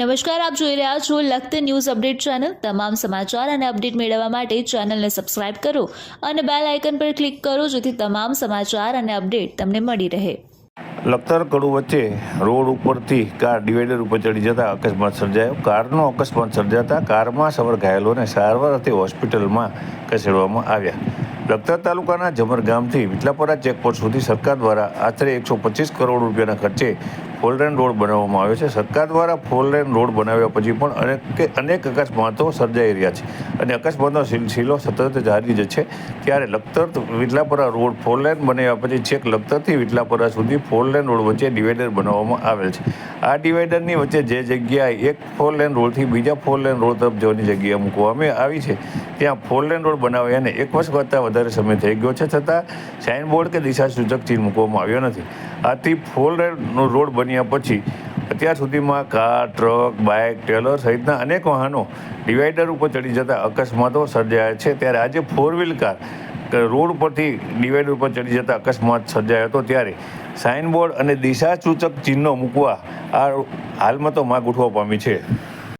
નમસ્કાર, આપ જોઈ રહ્યા છો લખત ન્યૂઝ અપડેટ ચેનલ. તમામ સમાચાર અને અપડેટ મેળવવા માટે ચેનલને સબસ્ક્રાઇબ કરો અને બેલ આઇકન પર ક્લિક કરો જેથી તમામ સમાચાર અને અપડેટ તમને મળી રહે. લખતર કડુ વચ્ચે રોડ ઉપરથી કાર ડિવાઈડર ઉપર ચડી જતા અકસ્માત સર્જાયો. કારનો અકસ્માત સર્જાતા કારમાં સવાર ઘાયલોને સારવાર અર્થે હોસ્પિટલમાં ખસેડવામાં આવ્યા. લખતર તાલુકાના જમર ગામથી વિટલાપરા ચેકપોસ્ટ સુધી સરકાર દ્વારા આશરે એકસો પચીસ કરોડ રૂપિયાના ખર્ચે ફોરલેન રોડ બનાવવામાં આવ્યો છે. સરકાર દ્વારા ફોરલેન રોડ બનાવ્યા પછી પણ અનેક અનેક અકસ્માતો સર્જાઈ રહ્યા છે અને અકસ્માતનો સિલસિલો સતત જારી જ છે. ત્યારે લખતર વિટલાપરા રોડ ફોરલેન બનાવ્યા પછી છેક લખતરથી વિટલાપરા સુધી ફોરલેન રોડ વચ્ચે ડિવાઈડર બનાવવામાં આવેલ છે. આ ડિવાઈડરની વચ્ચે જે જગ્યાએ એક ફોરલેન રોડથી બીજા ફોરલેન રોડ તરફ જવાની જગ્યા મૂકવામાં આવી છે, ત્યાં ફોરલેન રોડ બનાવ્યાને એક વર્ષ કરતાં વધારે સમય થઈ ગયો છે. છતાં સાઇનબોર્ડ કે દિશા સૂચક ચીન મૂકવામાં આવ્યો નથી. આથી ફોરલેન રોડ બન્યા પછી અત્યાર સુધીમાં કાર, ટ્રક, બાઇક ટ્રેલર સહિતના અનેક વાહનો ડિવાઈડર ઉપર ચડી જતા અકસ્માતો સર્જાયા છે. ત્યારે આજે ફોર વ્હીલ કાર રોડ પરથી ડિવાઈડર ઉપર ચડી જતા અકસ્માત સર્જાયો હતો. ત્યારે સાઇનબોર્ડ અને દિશા સૂચક ચિહ્નો મૂકવા આ હાલમાં તો માગ ઉઠવા પામી છે.